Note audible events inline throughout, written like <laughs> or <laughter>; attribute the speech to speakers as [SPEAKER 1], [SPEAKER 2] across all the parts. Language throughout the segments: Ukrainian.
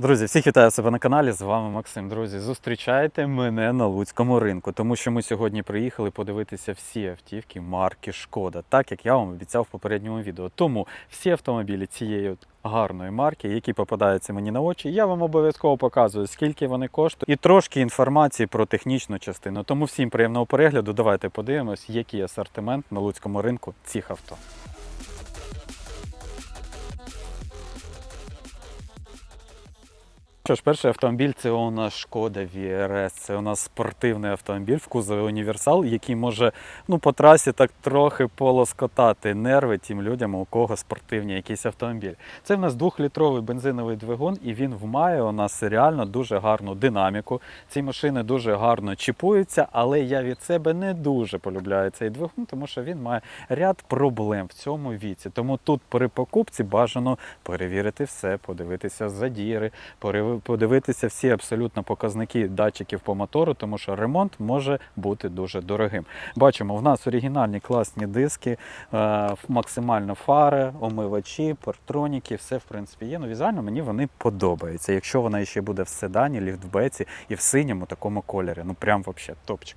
[SPEAKER 1] Друзі, всіх вітаю себе на каналі. З вами Максим. Друзі, зустрічайте мене на Луцькому ринку, тому що ми сьогодні приїхали подивитися всі автівки марки Шкода, так як я вам обіцяв в попередньому відео. Тому всі автомобілі цієї гарної марки, які попадаються мені на очі, я вам обов'язково показую, скільки вони коштують, і трошки інформації про технічну частину. Тому всім приємного перегляду. Давайте подивимось, який асортимент на Луцькому ринку цих авто. Що перший автомобіль це у нас Шкода VRS. Це у нас спортивний автомобіль в кузові універсал, який може ну, по трасі так трохи полоскотати нерви тим людям, у кого спортивні якісь автомобілі. Це в нас двохлітровий бензиновий двигун, і він вмає у нас реально дуже гарну динаміку. Ці машини дуже гарно чіпуються, але я від себе не дуже полюбляю цей двигун, тому що він має ряд проблем в цьому віці. Тому тут при покупці бажано перевірити все, подивитися задіри, перев- подивитися всі абсолютно показники датчиків по мотору, тому що ремонт може бути дуже дорогим. Бачимо, в нас оригінальні класні диски, е, максимально фари, омивачі, партроніки, все в принципі є. Ну, візуально мені вони подобаються. Якщо вона ще буде в седані, ліфтбеці і в синьому такому кольорі. Ну прям вообще топчик.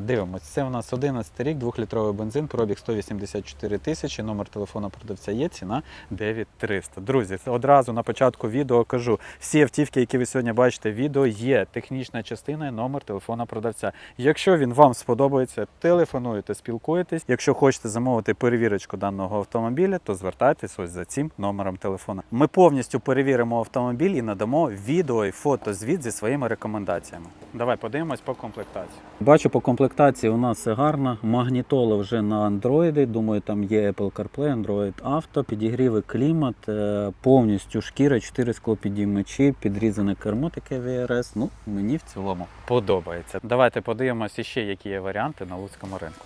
[SPEAKER 1] Дивимось, це у нас 11 рік, 2-літровий бензин, пробіг 184 тисячі, номер телефона продавця є, ціна 9300. Друзі, одразу на початку відео кажу, всі автівки, які ви сьогодні бачите в відео, є технічна частина і номер телефона продавця. Якщо він вам сподобається, телефонуєте, спілкуєтесь. Якщо хочете замовити перевірочку даного автомобіля, то звертайтесь ось за цим номером телефона. Ми повністю перевіримо автомобіль і надамо відео і фотозвіт зі своїми рекомендаціями. Давай подивимось по комплектації. Бачу, по комплектації у нас все гарно. Магнітола вже на андроїди. Думаю, там є Apple CarPlay, Android Auto, підігріви клімат, е, повністю шкіра, 4 склопідіймачі, підрізане кермо таке VRS. Ну, мені в цілому подобається. Давайте подивимося ще, які є варіанти на Луцькому ринку.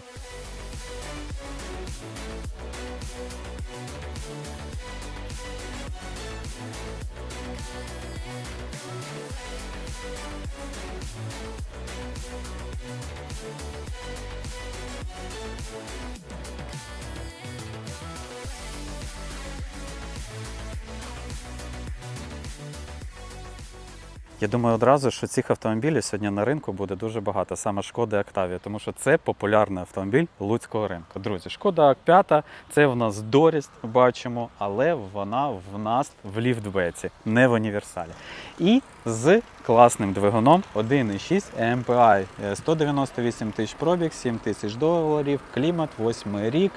[SPEAKER 1] Я думаю одразу, що цих автомобілів сьогодні на ринку буде дуже багато, саме шкода Октавія, тому що це популярний автомобіль луцького ринку. Друзі, шкода 5 це в нас доріст, бачимо, але вона в нас в ліфтбеці, не в універсалі. І з класним двигуном 1,6 MPI, е, 198 тисяч пробіг, 7 тисяч доларів, клімат, 8 рік,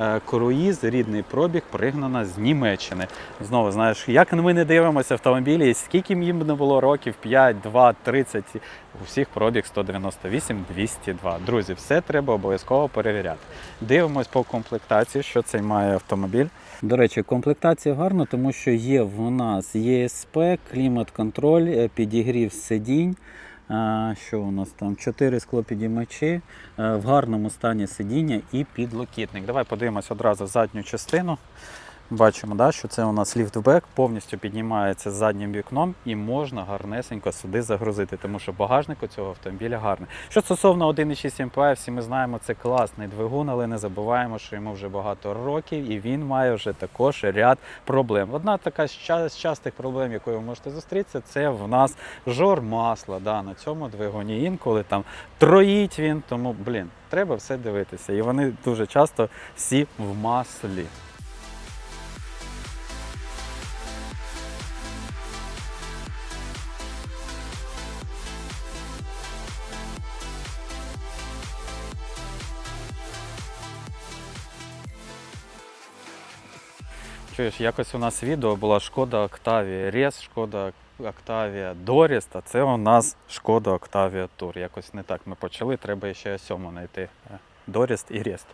[SPEAKER 1] е, круїз, рідний пробіг, пригнана з Німеччини. Знову знаєш, як ми не дивимося автомобілі, скільки їм не було років, 5, 2, 30, у всіх пробіг 198, 202. Друзі, все треба обов'язково перевіряти. Дивимось по комплектації, що цей має автомобіль. До речі, комплектація гарна, тому що є в нас ЄСП, клімат-контроль, е, підігрів сидінь. Що у нас там? Чотири склопідіймачі, е, в гарному стані сидіння і підлокітник. Давай подивимось одразу задню частину. Бачимо, да, що це у нас ліфтбек, повністю піднімається з заднім вікном і можна гарнесенько сюди загрузити, тому що багажник у цього автомобіля гарний. Що стосовно 1,6 МПА, всі ми знаємо, це класний двигун, але не забуваємо, що йому вже багато років і він має вже також ряд проблем. Одна така з частих проблем, якою ви можете зустрітися, це в нас жор масла да, на цьому двигуні. Інколи там троїть він, тому блін, треба все дивитися. І вони дуже часто всі в маслі. Чуєш, якось у нас відео була шкода Октавія Рес, шкода Октавія Доріст, а це у нас шкода Октавія Тур. Якось не так ми почали, треба ще сьому знайти. Е, Доріст і Рест.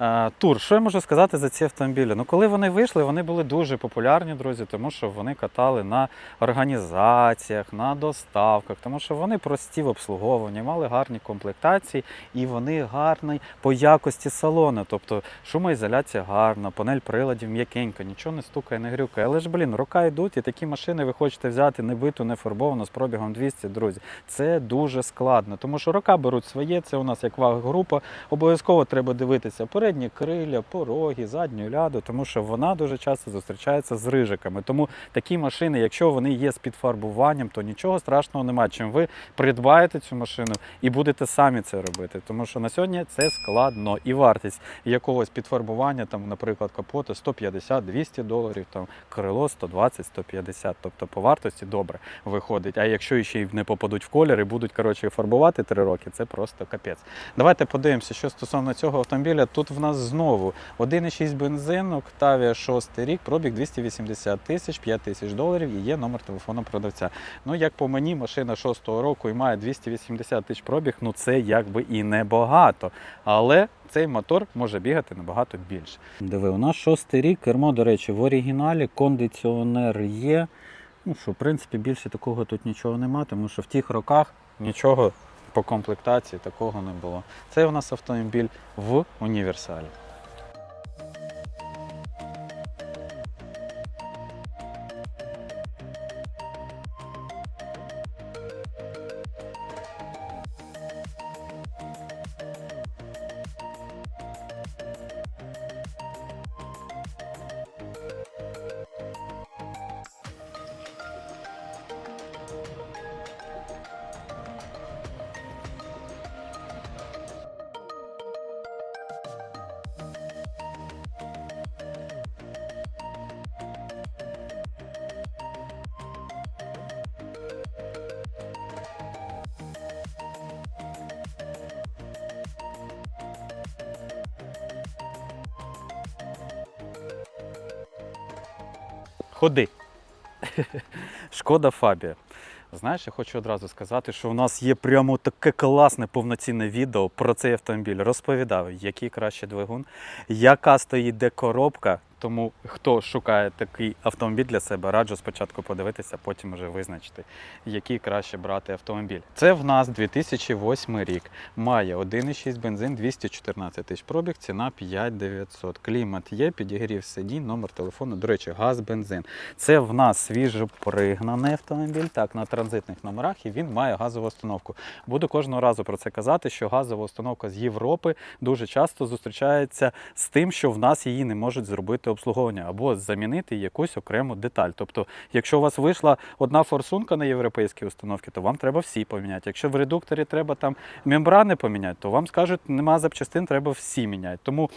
[SPEAKER 1] Е, Тур, що я можу сказати за ці автомобілі? Ну, коли вони вийшли, вони були дуже популярні, друзі, тому що вони катали на організаціях, на доставках, тому що вони прості в обслуговуванні, мали гарні комплектації і вони гарні по якості салону. Тобто шумоізоляція гарна, панель приладів м'якенька, нічого не стукає, не грюкає. Але ж, блін, рука йдуть, і такі машини ви хочете взяти не биту, не фарбовану з пробігом 200, друзі. Це дуже складно, тому що рока беруть своє, це у нас як ваг група. Обов'язково треба дивитися передні крилля, пороги, задню ляду, тому що вона дуже часто зустрічається з рижиками. Тому такі машини, якщо вони є з підфарбуванням, то нічого страшного немає. Чим ви придбаєте цю машину і будете самі це робити. Тому що на сьогодні це складно і вартість якогось підфарбування, там, наприклад, капота 150-200 доларів, там крило 120-150. Тобто по вартості добре виходить. А якщо ще й не попадуть в колір і будуть коротше фарбувати 3 роки, це просто капець. Давайте подивимося, що стосовно цього автомобіля. Тут в нас знову 1,6 бензин, Octavia 6 рік, пробіг 280 тисяч, 5 тисяч доларів і є номер телефону продавця. Ну, як по мені, машина 6-го року і має 280 тисяч пробіг, ну це якби і небагато. Але цей мотор може бігати набагато більше. Диви, у нас шостий рік, кермо, до речі, в оригіналі, кондиціонер є. Ну що, в принципі, більше такого тут нічого нема, тому що в тих роках нічого по комплектації такого не було. Це у нас автомобіль в універсалі. Ходи. <laughs> Шкода Фабія. Знаєш, я хочу одразу сказати, що у нас є прямо таке класне повноцінне відео про цей автомобіль. Розповідав, який краще двигун, яка стоїть де коробка. Тому хто шукає такий автомобіль для себе, раджу спочатку подивитися, потім вже визначити, який краще брати автомобіль. Це в нас 2008 рік. Має 1,6 бензин, 214 тисяч пробіг, ціна 5900. Клімат є, підігрів сидінь, номер телефону. До речі, газ, бензин. Це в нас свіжопригнаний автомобіль, так, на транзитних номерах, і він має газову установку. Буду кожного разу про це казати, що газова установка з Європи дуже часто зустрічається з тим, що в нас її не можуть зробити обслуговування або замінити якусь окрему деталь. Тобто, якщо у вас вийшла одна форсунка на європейській установці, то вам треба всі поміняти. Якщо в редукторі треба там мембрани поміняти, то вам скажуть, нема запчастин, треба всі міняти. Тому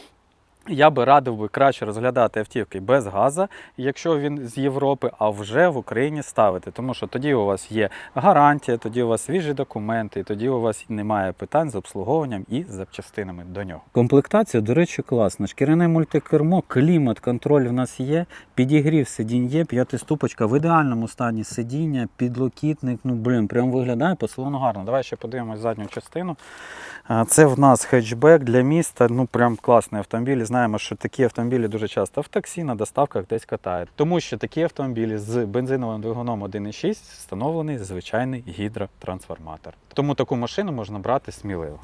[SPEAKER 1] я би радив би краще розглядати автівки без газу, якщо він з Європи, а вже в Україні ставити. Тому що тоді у вас є гарантія, тоді у вас свіжі документи, і тоді у вас немає питань з обслуговуванням і запчастинами до нього. Комплектація, до речі, класна. Шкіряне мультикермо, клімат, контроль в нас є, підігрів сидінь є, п'ятиступочка в ідеальному стані сидіння, підлокітник. Ну блін, прям виглядає по салону гарно. Давай ще подивимось задню частину. Це в нас хетчбек для міста. Ну прям класний автомобіль. Знаємо, що такі автомобілі дуже часто в таксі на доставках десь катають. Тому що такі автомобілі з бензиновим двигуном 1.6 встановлений звичайний гідротрансформатор. Тому таку машину можна брати сміливо.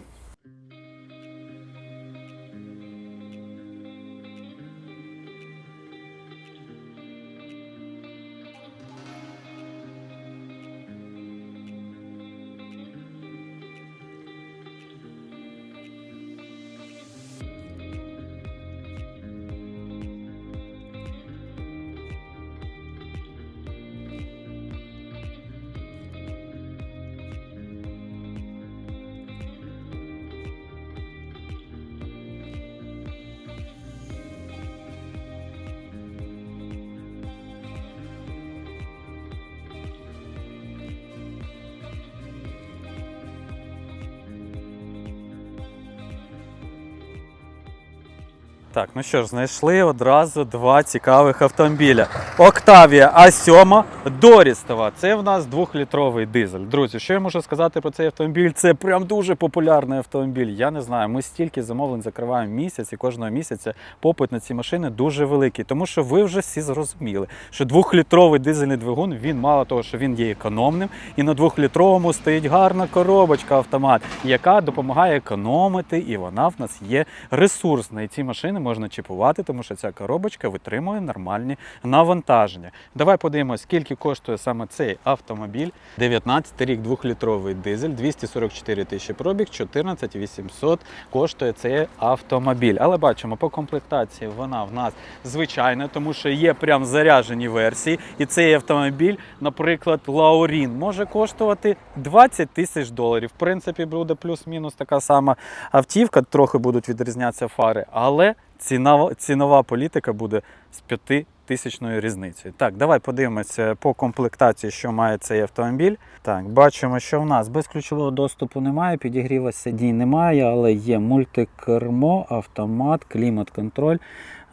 [SPEAKER 1] Так, ну що ж, знайшли одразу два цікавих автомобіля. Octavia А7 Дорістова. Це в нас двохлітровий дизель. Друзі, що я можу сказати про цей автомобіль? Це прям дуже популярний автомобіль. Я не знаю. Ми стільки замовлень закриваємо місяць, і кожного місяця попит на ці машини дуже великий. Тому що ви вже всі зрозуміли, що двохлітровий дизельний двигун він мало того, що він є економним, і на двохлітровому стоїть гарна коробочка автомат, яка допомагає економити, і вона в нас є ресурсна. І ці машини можна чіпувати, тому що ця коробочка витримує нормальні навантаження. Давай подивимось, скільки коштує саме цей автомобіль. 19 рік, 2-літровий дизель, 244 тисячі пробіг, 14 800 коштує цей автомобіль. Але бачимо, по комплектації вона в нас звичайна, тому що є прям заряжені версії. І цей автомобіль, наприклад, Лаурін може коштувати 20 тисяч доларів. В принципі, буде плюс-мінус така сама автівка, трохи будуть відрізнятися фари, але ціна, цінова політика буде з 5 тисячною різницею. Так, давай подивимося по комплектації, що має цей автомобіль. Так, бачимо, що в нас безключового доступу немає, підігріва сидінь немає, але є мультикермо, автомат, клімат-контроль.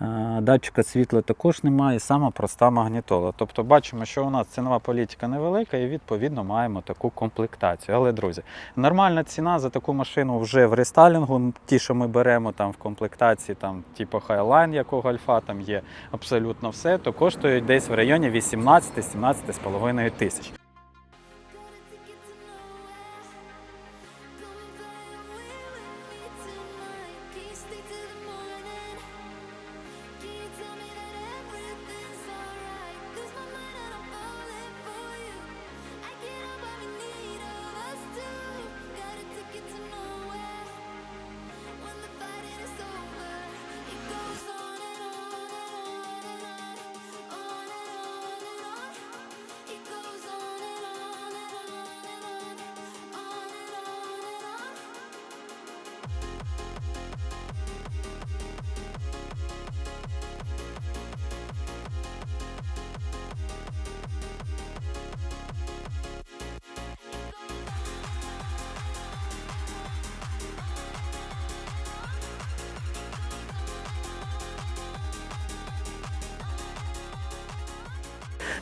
[SPEAKER 1] Е, Датчика світла також немає, сама проста магнітола. Тобто бачимо, що у нас цінова політика невелика і відповідно маємо таку комплектацію. Але, друзі, нормальна ціна за таку машину вже в рестайлінгу. Ті, що ми беремо там в комплектації, там, типу Highline, якого альфа, там є абсолютно все, то коштують десь в районі 18-17,5 тисяч.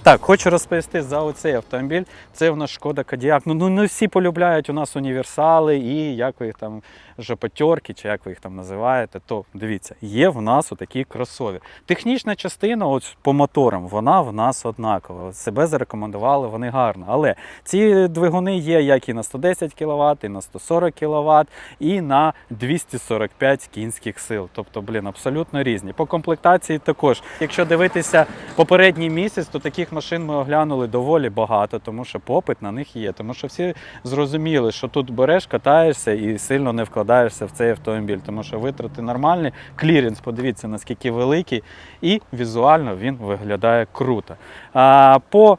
[SPEAKER 1] Так, хочу розповісти за оцей автомобіль. Це в нас шкода Кадіак. Ну, ну не всі полюбляють у нас універсали і як ви їх там жопотерки, чи як ви їх там називаєте. То дивіться, є в нас отакі кросові. Технічна частина, от по моторам, вона в нас однакова. Себе зарекомендували, вони гарно. Але ці двигуни є як і на 110 кВт, і на 140 кВт, і на 245 кінських сил. Тобто, блін, абсолютно різні. По комплектації також. Якщо дивитися попередній місяць, то таких машин ми оглянули доволі багато, тому що попит на них є. Тому що всі зрозуміли, що тут береш, катаєшся і сильно не вкладаєшся в цей автомобіль, тому що витрати нормальні. Клірінс, подивіться, наскільки великий, і візуально він виглядає круто. А, по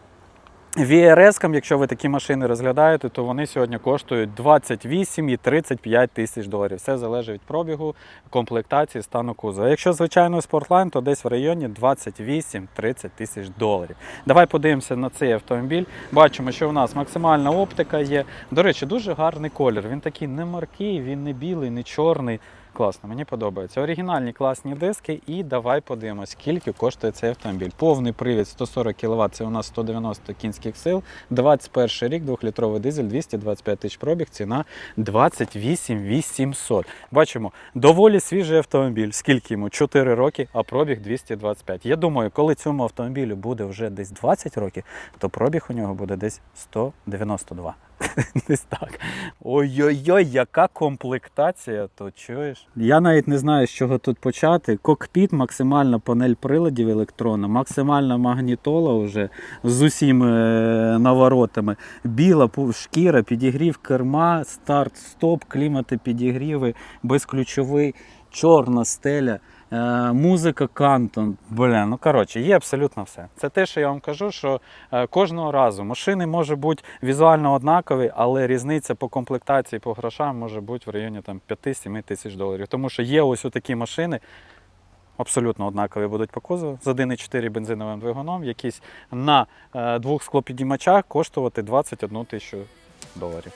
[SPEAKER 1] VRS, якщо ви такі машини розглядаєте, то вони сьогодні коштують 28 і 35 тисяч доларів. Все залежить від пробігу, комплектації, стану кузова. Якщо звичайно спортлайн, то десь в районі 28-30 тисяч доларів. Давай подивимося на цей автомобіль. Бачимо, що в нас максимальна оптика є. До речі, дуже гарний колір. Він такий не маркий, він не білий, не чорний. Класно, мені подобається. Оригінальні класні диски. І давай подивимось, скільки коштує цей автомобіль. Повний привід 140 кВт, це у нас 190 кінських сил. 21 рік, 2-літровий дизель, 225 тисяч пробіг, ціна 28 800. Бачимо, доволі свіжий автомобіль. Скільки йому? 4 роки, а пробіг 225. Я думаю, коли цьому автомобілю буде вже десь 20 років, то пробіг у нього буде десь 192. <laughs> Десь так. Ой-ой-ой, яка комплектація, то чуєш? Я навіть не знаю, з чого тут почати. Кокпіт, максимальна панель приладів електронна, максимальна магнітола вже з усіма е, наворотами. Біла шкіра, підігрів керма, старт, стоп, клімати, підігріви, безключовий, чорна стеля. Е, Музика Кантон. Бля, ну коротше, є абсолютно все. Це те, що я вам кажу, що е, кожного разу машини можуть бути візуально однакові, але різниця по комплектації, по грошам може бути в районі там, 5-7 тисяч доларів. Тому що є ось такі машини. Абсолютно однакові будуть по кузову з 1,4 бензиновим двигуном, якісь на е, двох склопідіймачах коштувати 21 тисячу доларів.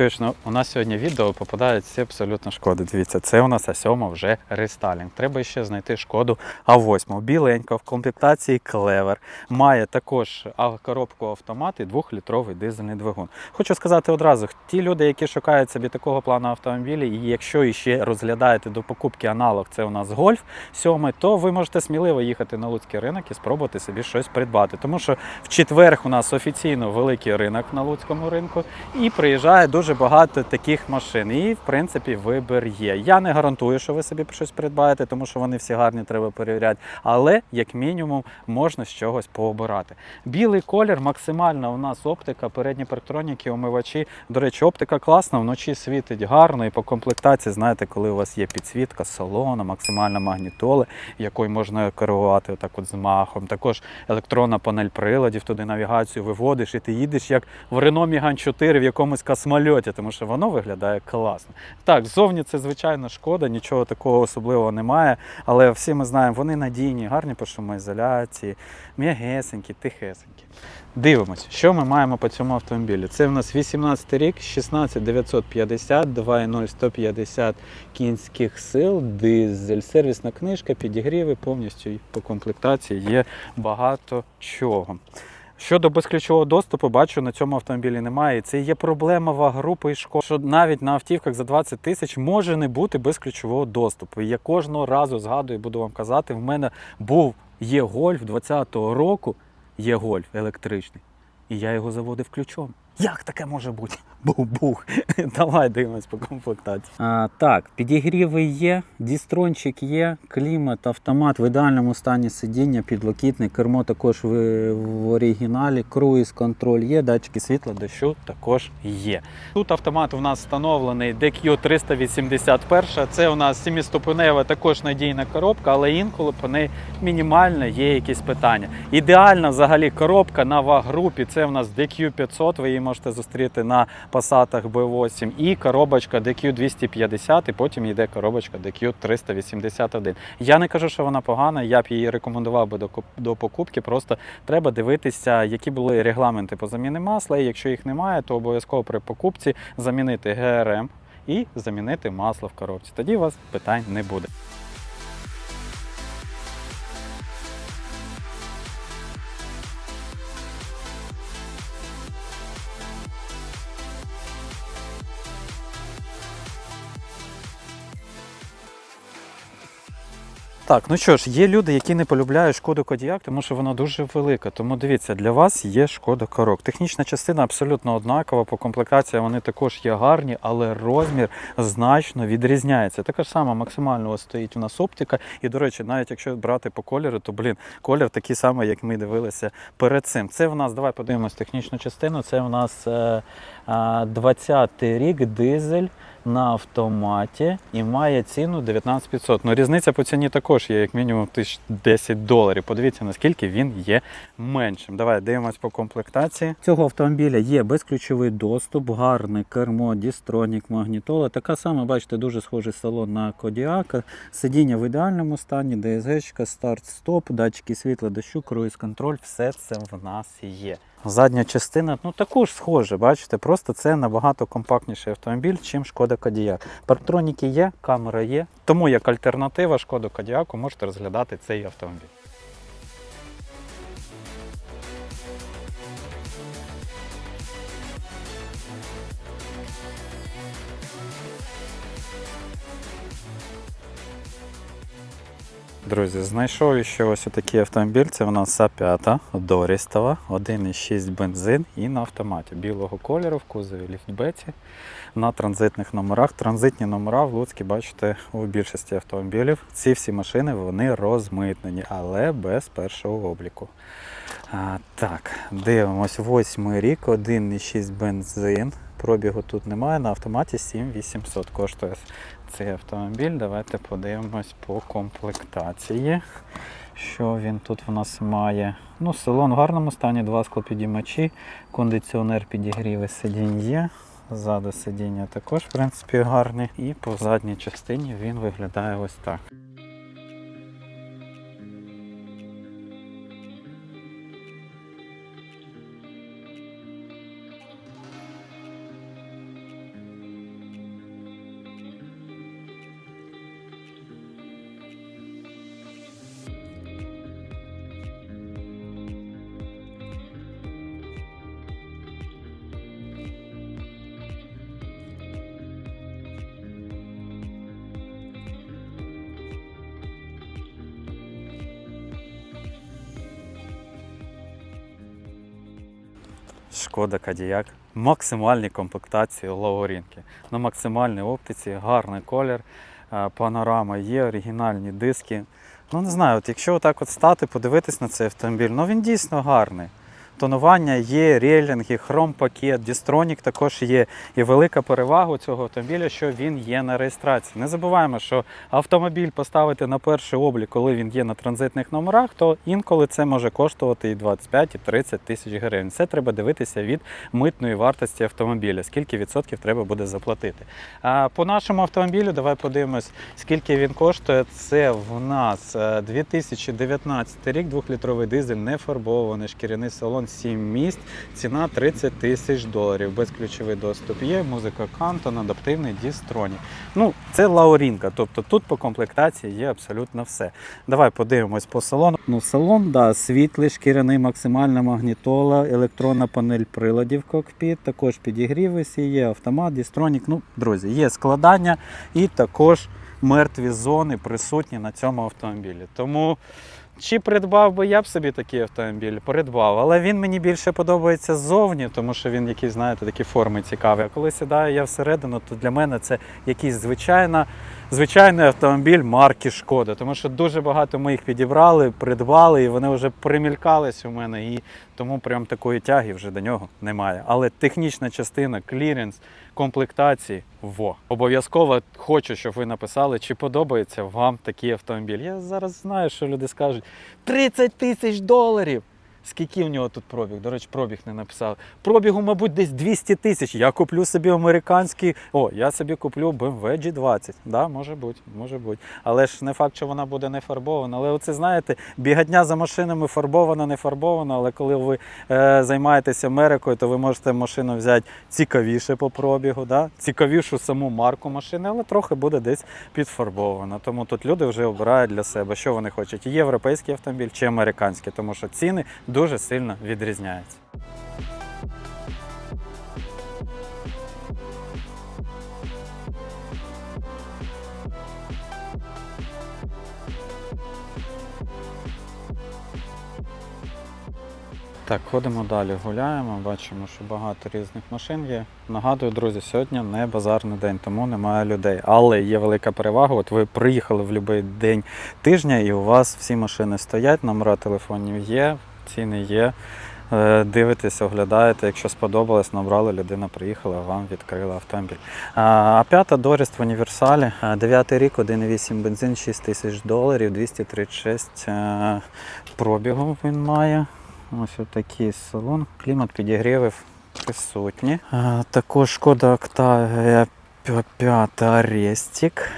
[SPEAKER 1] Чуєш, ну у нас сьогодні відео попадають всі абсолютно шкоди. Дивіться, це у нас А7 вже рестайлінг. Треба ще знайти шкоду А8. Біленька в комплектації клевер. Має також коробку автомат і 2-літровий дизельний двигун. Хочу сказати одразу: ті люди, які шукають собі такого плану автомобілі, і якщо іще розглядаєте до покупки аналог, це у нас гольф 7, то ви можете сміливо їхати на Луцький ринок і спробувати собі щось придбати. Тому що в четвер у нас офіційно великий ринок на Луцькому ринку, і приїжджає дуже багато таких машин. І в принципі вибір є. Я не гарантую, що ви собі щось придбаєте, тому що вони всі гарні, треба перевіряти. Але як мінімум можна з чогось пообирати. Білий колір, максимальна у нас оптика, передні парктроніки, омивачі. До речі, оптика класна, вночі світить гарно і по комплектації, знаєте, коли у вас є підсвітка салону, максимальна магнітола, якою можна керувати отак от з махом. Також електронна панель приладів, туди навігацію виводиш, і ти їдеш як в Renault Megane 4 в якомусь космольоті, тому що воно виглядає класно. Так, ззовні це звичайно шкода, нічого такого особливого немає, але всі ми знаємо, вони надійні, гарні по шумоізоляції, м'ягесенькі, тихесенькі. Дивимось, що ми маємо по цьому автомобілі. Це в нас 18 рік, 16950, 2.0 150 кінських сил, дизель, сервісна книжка, підігріви, повністю по комплектації є багато чого. Щодо безключового доступу, бачу, на цьому автомобілі немає. Це є проблема ваг-групи і шкод, що навіть на автівках за 20 тисяч може не бути безключового доступу. Я кожного разу згадую, буду вам казати, в мене був є гольф 20-го року, є гольф електричний. І я його заводив ключом. Як таке може бути? <laughs> Бух-бух. <laughs> Давай дивимось по комплектації. А, так, підігріви є, дістрончик є, клімат, автомат в ідеальному стані сидіння, підлокітник, кермо також в, в оригіналі, круїз контроль є, датчики світла, дощу також є. Тут автомат у нас встановлений DQ 381. Це у нас 7-ступенева також надійна коробка, але інколи по неї мінімально є якісь питання. Ідеальна взагалі коробка на ваг-групі. Це у нас DQ 500, ви її можете зустріти на Passat B8 і коробочка DQ 250, і потім йде коробочка DQ 381. Я не кажу, що вона погана, я б її рекомендував би до, до покупки. Просто треба дивитися, які були регламенти по заміни масла. І якщо їх немає, то обов'язково при покупці замінити ГРМ і замінити масло в коробці. Тоді у вас питань не буде. Так, ну що ж, є люди, які не полюбляють шкоду Кодіак, тому що вона дуже велика. Тому дивіться, для вас є шкода корок. Технічна частина абсолютно однакова, по комплектації вони також є гарні, але розмір значно відрізняється. Така ж сама максимально стоїть у нас оптика. І, до речі, навіть якщо брати по кольору, то блін, колір такий самий, як ми дивилися перед цим. Це в нас, давай подивимось технічну частину. Це в нас е, е, 20-й рік дизель на автоматі і має ціну 19500. Ну, різниця по ціні також є як мінімум 1010 доларів. Подивіться, наскільки він є меншим. Давай дивимось по комплектації. Цього автомобіля є безключовий доступ, гарне кермо, дістронік, магнітола. Така сама, бачите, дуже схожий салон на Кодіака. Сидіння в ідеальному стані, ДСГ, старт-стоп, датчики світла, дощу, круїз контроль. Все це в нас є. Задня частина, ну також схоже, бачите, просто це набагато компактніший автомобіль, чим шкода Кодіак. Парктроніки є, камера є. Тому як альтернатива шкоду Кодіаку можете розглядати цей автомобіль. Друзі, знайшов ще ось такий автомобіль. Це в нас А5 Дорістова, 1,6 бензин і на автоматі білого кольору в кузові ліфтбеті на транзитних номерах. Транзитні номера в Луцькі бачите у більшості автомобілів. Ці всі машини вони розмитнені, але без першого обліку. А, так, дивимось, восьмий рік, 1,6 бензин. Пробігу тут немає, на автоматі 7800 коштує цей автомобіль. Давайте подивимось по комплектації. Що він тут в нас має? Ну, салон в гарному стані, два склопідіймачі, кондиціонер підігріви сидінь є. Ззаду сидіння також, в принципі, гарні. І по задній частині він виглядає ось так. Шкода Кадіяк. Максимальні комплектації лаурінки. На максимальній оптиці, гарний колір, е, панорама є, оригінальні диски. Ну не знаю, от якщо отак от стати, подивитись на цей автомобіль, ну він дійсно гарний. Тонування є, рейлінги, хром-пакет, дістронік також є. І велика перевага у цього автомобіля, що він є на реєстрації. Не забуваємо, що автомобіль поставити на перший облік, коли він є на транзитних номерах, то інколи це може коштувати і 25, і 30 тисяч гривень. Це треба дивитися від митної вартості автомобіля, скільки відсотків треба буде заплатити. А по нашому автомобілю давай подивимось, скільки він коштує. Це в нас е, 2019 рік, двохлітровий дизель, не фарбований, шкіряний салон, 7 місць, ціна 30 тисяч доларів. Безключовий доступ є, музика Кантон, адаптивний дістронік. Ну, це лаурінка, тобто тут по комплектації є абсолютно все. Давай подивимось по салону. Ну, салон, да, світлий, шкіряний, максимальна магнітола, електронна панель приладів кокпіт, також підігріви всі є, автомат, дістронік. Ну, друзі, є складання і також мертві зони присутні на цьому автомобілі. Тому чи придбав би я б собі такий автомобіль? Придбав, але він мені більше подобається ззовні, тому що він якийсь, знаєте, такі форми цікаві. А коли сідаю я всередину, то для мене це якийсь звичайна, звичайний автомобіль марки Шкода. Тому що дуже багато ми їх підібрали, придбали, і вони вже примількались у мене. І тому прям такої тяги вже до нього немає. Але технічна частина, кліренс, комплектації во. Обов'язково хочу, щоб ви написали, чи подобається вам такий автомобіль. Я зараз знаю, що люди скажуть 30 тисяч доларів. Скільки в нього тут пробіг? До речі, пробіг не написали. Пробігу, мабуть, десь 200 тисяч. Я куплю собі американський. О, я собі куплю BMW G20. Да, може бути, може бути. Але ж не факт, що вона буде не фарбована. Але оце знаєте, бігадня за машинами фарбована, не фарбована. Але коли ви е, займаєтеся Америкою, то ви можете машину взяти цікавіше по пробігу, да? цікавішу саму марку машини, але трохи буде десь підфарбована. Тому тут люди вже обирають для себе, що вони хочуть: європейський автомобіль чи американський, тому що ціни дуже сильно відрізняються. Так, ходимо далі, гуляємо, бачимо, що багато різних машин є. Нагадую, друзі, сьогодні не базарний день, тому немає людей. Але є велика перевага. От ви приїхали в будь-який день тижня, і у вас всі машини стоять, номера телефонів є, ціни є. Е, Дивитесь, оглядаєте, якщо сподобалось, набрали, людина приїхала, вам відкрила автомобіль. А п'ята Доріст в універсалі. А, Дев'ятий рік, 1,8 бензин, 6 тисяч доларів, 236 е, пробігу він має. Ось отакий салон. Клімат підігрівів присутні. Також шкода Octavia 5 Арестик.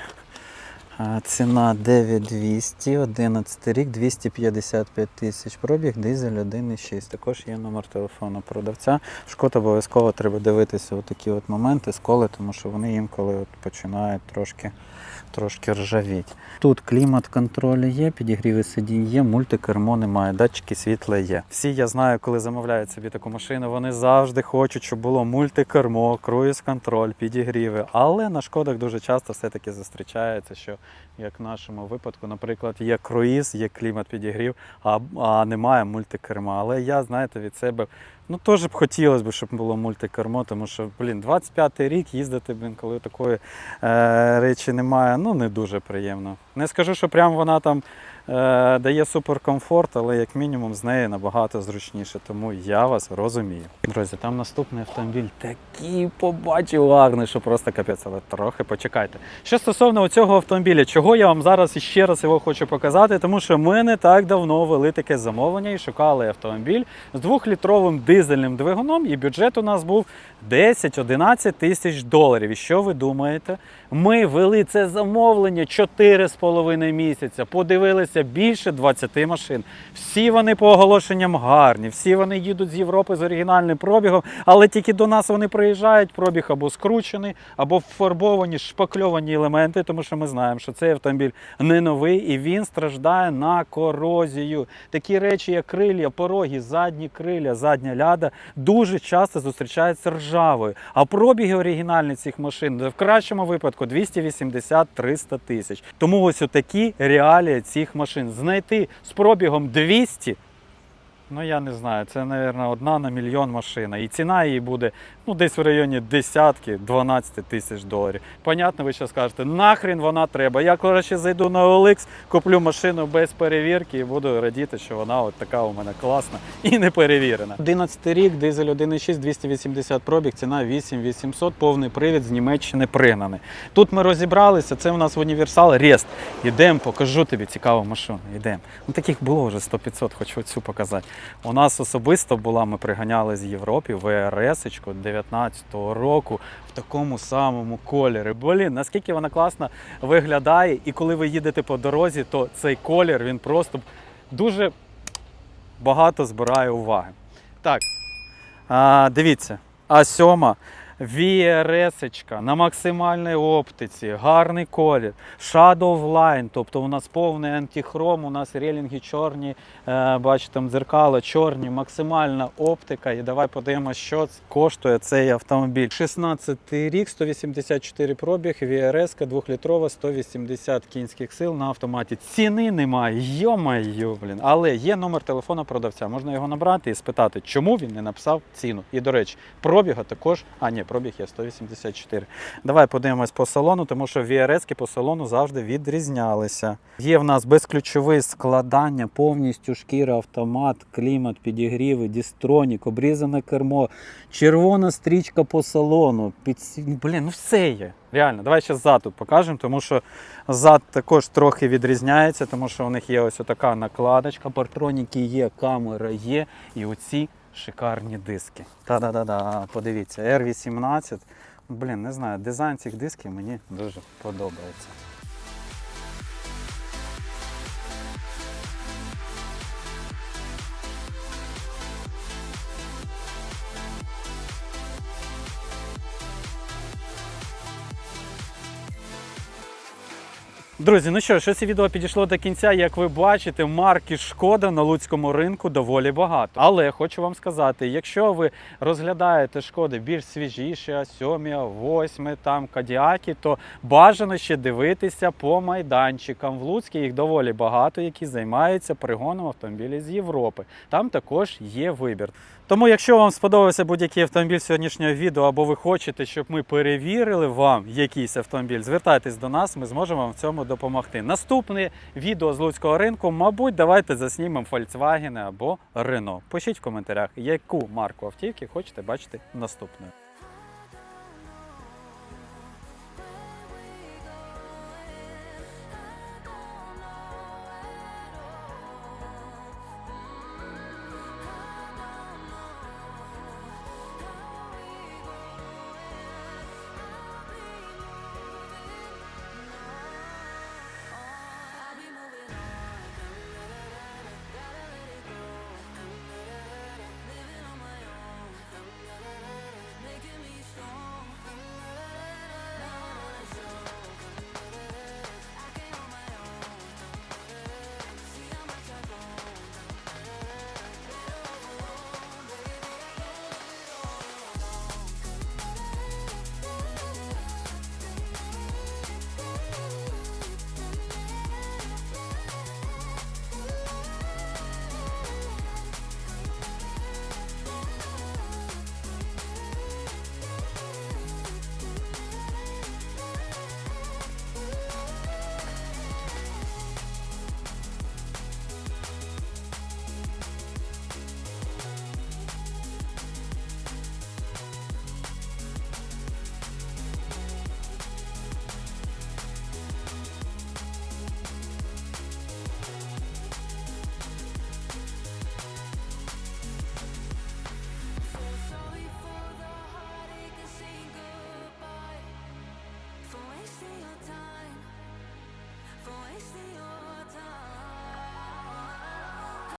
[SPEAKER 1] Ціна 9200, 11 рік, 255 тисяч пробіг, дизель 1,6. Також є номер телефону продавця. Шкод обов'язково треба дивитися такі от моменти, сколи, тому що вони інколи от починають трошки, трошки ржавіть. Тут клімат-контроль є, підігріви сидінь є, мультикермо немає, датчики світла є. Всі я знаю, коли замовляють собі таку машину, вони завжди хочуть, щоб було мультикермо, круїз-контроль, підігріви. Але на шкодах дуже часто все-таки зустрічається, що як в нашому випадку, наприклад, є круїз, є клімат підігрів, а, а немає мультикерма. Але я, знаєте, від себе ну теж б хотілося б, щоб було мультикермо, тому що, блін, 25-й рік їздити, блін, коли такої е, речі немає, ну не дуже приємно. Не скажу, що прям вона там дає суперкомфорт, але як мінімум з нею набагато зручніше. Тому я вас розумію. Друзі, там наступний автомобіль такий побачив гарний, що просто капець, але трохи почекайте. Що стосовно цього автомобіля, чого я вам зараз іще раз його хочу показати, тому що ми не так давно вели таке замовлення і шукали автомобіль з двохлітровим дизельним двигуном, і бюджет у нас був 10-11 тисяч доларів. І що ви думаєте? Ми вели це замовлення 4,5 місяця, подивилися більше 20 машин. Всі вони по оголошенням гарні, всі вони їдуть з Європи з оригінальним пробігом, але тільки до нас вони приїжджають, пробіг або скручений, або фарбовані, шпакльовані елементи, тому що ми знаємо, що цей автомобіль не новий і він страждає на корозію. Такі речі, як крилля, пороги, задні крилля, задня ляда, дуже часто зустрічаються ржавою. А пробіги оригінальні цих машин в кращому випадку 280-300 тисяч. Тому ось такі реалії цих машин. Знайти з пробігом 200 Ну я не знаю, це, мабуть, одна на мільйон машина. І ціна її буде ну, десь в районі десятки, 12 тисяч доларів. Понятно, ви що скажете, нахрін вона треба. Я коротше зайду на OLX, куплю машину без перевірки і буду радіти, що вона от така у мене класна і не перевірена. 11 рік, дизель 1.6, 280 пробіг, ціна 8800, повний привід з Німеччини пригнаний. Тут ми розібралися, це у нас в універсал Рест. Ідемо, покажу тобі цікаву машину. Ідемо. Ну таких було вже 100-500, хочу оцю показати. У нас особисто була, ми приганяли з Європи ВРС 19-го року в такому самому кольорі. Блін, наскільки вона класно виглядає, і коли ви їдете по дорозі, то цей колір він просто дуже багато збирає уваги. Так, а, дивіться, А7 VRS на максимальній оптиці, гарний колір, Shadow Line, тобто у нас повний антихром, у нас релінги чорні, е, бачите, там дзеркала чорні, максимальна оптика. І давай подивимося, що коштує цей автомобіль. 16 рік, 184 пробіг, VRS 2-літрова, 180 кінських сил на автоматі. Ціни немає, йо-майо, блін. Але є номер телефона продавця. Можна його набрати і спитати, чому він не написав ціну. І до речі, пробіга також. А ні, пробіг є 184. Давай подивимось по салону, тому що VRS по салону завжди відрізнялися. Є в нас безключове складання, повністю шкіра, автомат, клімат, підігріви, дістронік, обрізане кермо, червона стрічка по салону. Підсі... Блін, ну все є. Реально, давай ще зад тут покажемо, тому що зад також трохи відрізняється, тому що у них є ось така накладочка, партроніки є, камера є, і оці шикарні диски. Та-да-да-да, подивіться, R18. Блін, не знаю, дизайн цих дисків мені дуже подобається. Друзі, ну що, ось і відео підійшло до кінця. Як ви бачите, марки Шкода на луцькому ринку доволі багато. Але хочу вам сказати, якщо ви розглядаєте шкоди більш свіжіші, сьомі, восьми, там кадіаки, то бажано ще дивитися по майданчикам. В Луцькі їх доволі багато, які займаються пригоном автомобілів з Європи. Там також є вибір. Тому, якщо вам сподобався будь-який автомобіль сьогоднішнього відео, або ви хочете, щоб ми перевірили вам якийсь автомобіль, звертайтесь до нас, ми зможемо вам в цьому допомогти. Наступне відео з Луцького ринку, мабуть, давайте заснімемо Volkswagen або Renault. Пишіть в коментарях, яку марку автівки хочете бачити наступною.